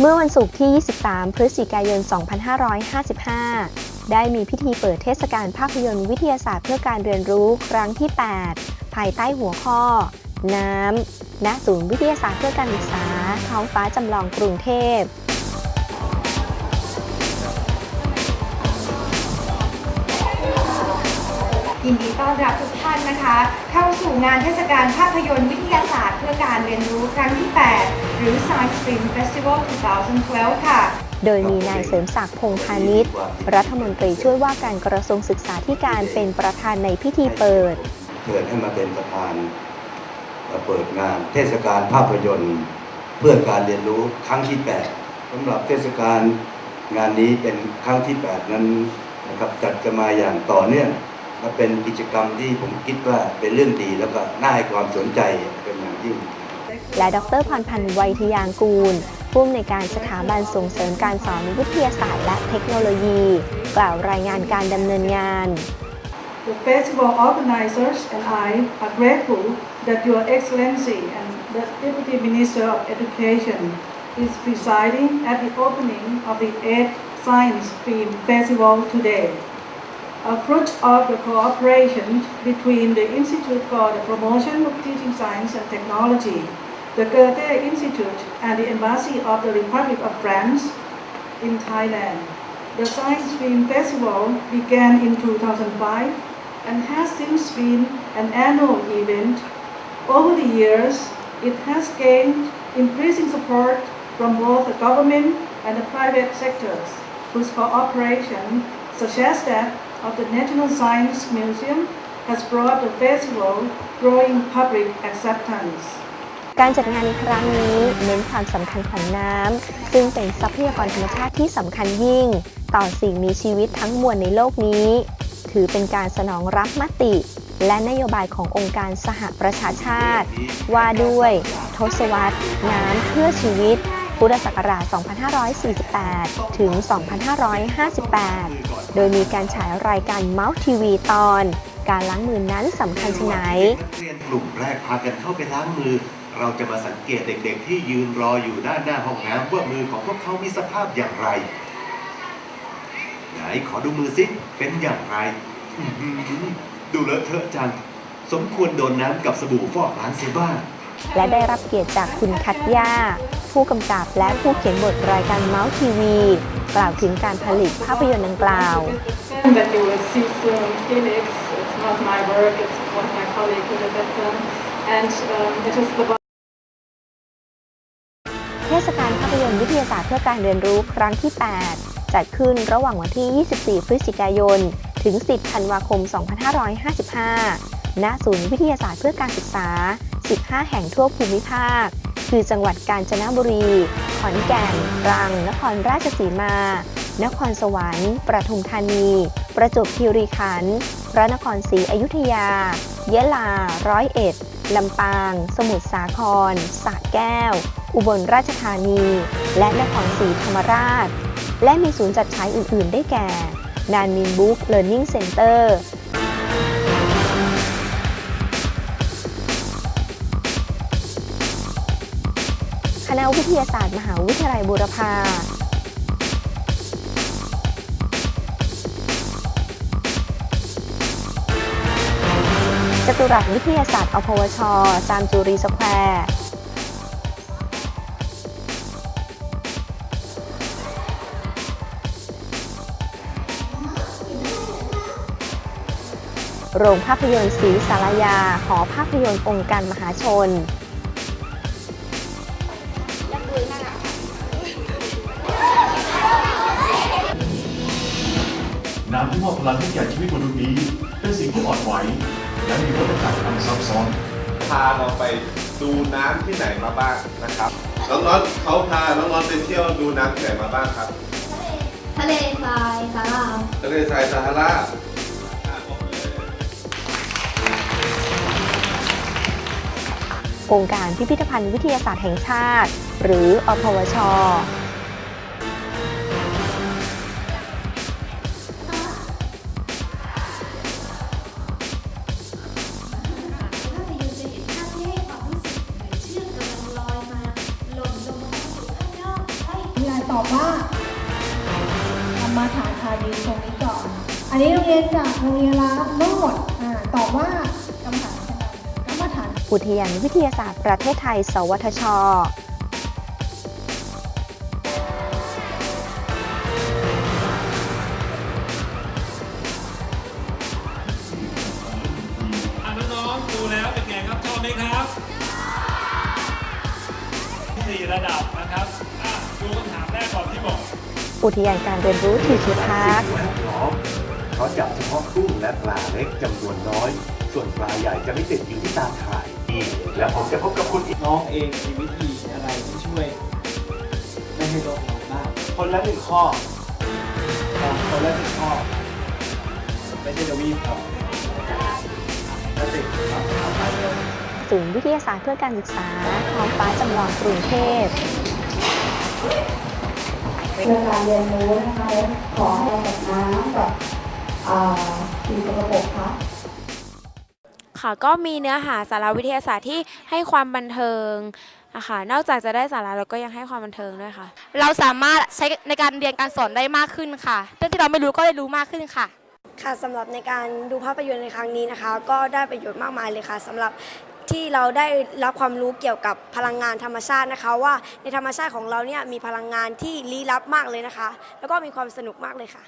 เมื่อวันศุกร์ที่ 23 พฤศจิกายน 2555 ได้มีพิธีเปิดเทศกาลภาพยนตร์วิทยาศาสตร์เพื่อการเรียนรู้ครั้งที่ 8 ภายใต้หัวข้อ น้ำ ณ ศูนย์วิทยาศาสตร์เพื่อการศึกษา ท้องฟ้าจำลองกรุงเทพยินดีต้อนรับทุกท่านนะคะ เข้าสู่งานเทศกาลภาพยนตร์วิทยาศาสตร์เพื่อการเรียนรู้ครั้งที่ 8 หรือ Science Film Festival 2012 ค่ะ โดยมีนายเสริมศักดิ์พงษ์พาณิชย์รัฐมนตรีช่วยว่าการกระทรวงศึกษาธิการเป็นประธานในพิธีเปิดเชิญให้มาเป็นประธานเปิดงานเทศกาลภาพยนตร์ เพื่อการเรียนรู้ครั้งที่ 8สำหรับเทศกาลงานนี้เป็นครั้งที่ 8 นั้นนะครับจัดกันมาอย่างต่อเนื่องและเป็นกิจกรรมที่ผมคิดว่าเป็นเรื่องดีแล้วก็น่าให้ความสนใจเป็นอย่างยิ่ง และดรพรพันธ์ไวทยางกูลผู้อำนวยการสถาบันส่งเสริมการสอนวิทยาศาสตร์และเทคโนโลยี กล่าวรายงานการดำเนินงาน The festival organizers and I are grateful that Your Excellency and the Deputy Minister of Education is presiding at the opening of the 8th Science Film Festival today. A fruit of the cooperation between the Institute for the Promotion of Teaching Science and Technology, the Goethe Institute, and the Embassy of the Republic of France in Thailand. The Science Film Festival began in 2005 and has since been an annual event. Over the years, it has gained increasing support from both the government and the private sectors, whose cooperation, such as that of the National Science Museum, has brought the festival growing public acceptance. การจัดงานในครั้งนี้เน้นความสำคัญของน้ำซึ่งเป็นทรัพยากรธรรมชาติที่สำคัญยิ่ง ต่อสิ่งมีชีวิตทั้งมวลในโลกนี้ ถือเป็นการสนองรับมติ และนโยบายขององค์การสหประชาชาติ ว่าด้วยทศวรรษน้ำเพื่อชีวิต พุทธศักราช 2548 ถึง 2558 โดยมีการฉายรายการเมาส์ทีวีตอน การล้างมือนั้นสำคัญชะไหนเรียนกลุ่มแรกพากันเข้าไปล้างมือ เราจะมาสังเกตเด็กๆ ที่ยืนรออยู่ด้านหน้าห้องน้ำว่ามือของพวกเขามีสภาพอย่างไร ไหนขอดูมือสิเป็นอย่างไรอื้อหือดูเลอะเทอะจัง สมควรโดนน้ำกับสบู่ฟอกล้างเสียบ้างและได้รับเกียรติจากคุณคัตย่าผู้กำกับและผู้เขียนบทรายการเมาส์ทีวี กล่าวถึงการผลิตภาพยนตร์ดังกล่าว that you will see soon Felix. It's not my work, it was my colleague who did that film. And um, it is the ทยาศาสตร์เพื่อการเรียนรู้ครั้งที่ 8 จัดขึ้นระหว่างวันที่ 24 พฤศจิกายน ถึง 10 ธันวาคม 2555 ณ ศูนย์วิทยาศาสตร์เพื่อการศึกษา 15 แห่งทั่วภูมิภาค คือจังหวัดกาญจนบุรี ขอนแก่น ตรัง นครราชสีมา นครสวรรค์ประทุมธานี ประจวบคีรีขันธ์ พระนครศรีอยุธยายะลา ร้อยเอ็ด ลำปาง สมุทรสาครสระแก้ว อุบลราชธานี และนครศรีธรรมราช และมีศูนย์จัดฉายอื่น ๆ ได้แก่นานมินบุ๊กเลิร์นนิ่งเซ็นเตอร์คณะวิทยาศาสตร์มหาวิทยาลัยบูรพา ตุรัสวิทยาศาสตร์อพวช จามจุรีสแควร์โรงภาพยนตร์ศรีสารยา หอภาพยนตร์องค์การมหาชน น้ำที่มอบพลังให้แก่ชีวิตมนุษย์นี้เป็นสิ่งที่อ่อนไหว และมีวัฏจักรอันซับซ้อนพาเราไปดูน้ำที่ไหนมาบ้างนะครับน้องน็อตเขาพาน้องน็อตไปเที่ยวดูน้ำที่ไหนมาบ้างครับทะเลทรายสาราทะเลทรายซาฮาราองค์การพิพิธภัณฑ์วิทยาศาสตร์แห่งชาติ หรืออพวช ตอบว่าธรรมฐานทานีตรงนี้ก่อนอันนี้โรงเรียนจากโรงเรียนละโนดอ่าตอบว่ากรรมฐานกรรมฐาน อุทยานวิทยาศาสตร์ประเทศไทย สวทช อุทยานการเรียนรู้ทิวทิวพาร์คสิ่งแวดล้อมเขาจับเฉพาะกุ้งและปลาเล็กจำนวนน้อย ส่วนปลาใหญ่จะไม่ติดอยู่ที่ตาข่ายนี่แล้วผมจะพบกับคุณอีกน้องเองมีวิธีอะไรที่ช่วย ไม่ให้โลกร้อนบ้างคนละหนึ่งข้อครับคนละหนึ่งข้อไม่ใช่จะวิ่งครับแล้วติดครับเอาไปเลยศูนย์วิทยาศาสตร์เพื่อการศึกษาท้องฟ้าจำลองกรุงเทพ เพื่อการเรียนรู้นะคะ ขอให้กับน้ำกับสิ่งสกปรกคะค่ะก็มีเนื้อหาสาระวิทยาศาสตร์ที่ให้ความบันเทิงอะค่ะนอกจากจะได้สาระแล้วก็ยังให้ความบันเทิงด้วยค่ะ เราสามารถใช้ในการเรียนการสอนได้มากขึ้นค่ะเรื่องที่เราไม่รู้ก็ได้รู้มากขึ้นค่ะ ค่ะสำหรับในการดูภาพยนตร์ในครั้งนี้นะคะ ก็ได้ประโยชน์มากมายเลยค่ะสำหรับ ที่เราได้รับความรู้เกี่ยวกับพลังงานธรรมชาตินะคะ ว่าในธรรมชาติของเราเนี่ยมีพลังงานที่ลี้ลับมากเลยนะคะ แล้วก็มีความสนุกมากเลยค่ะ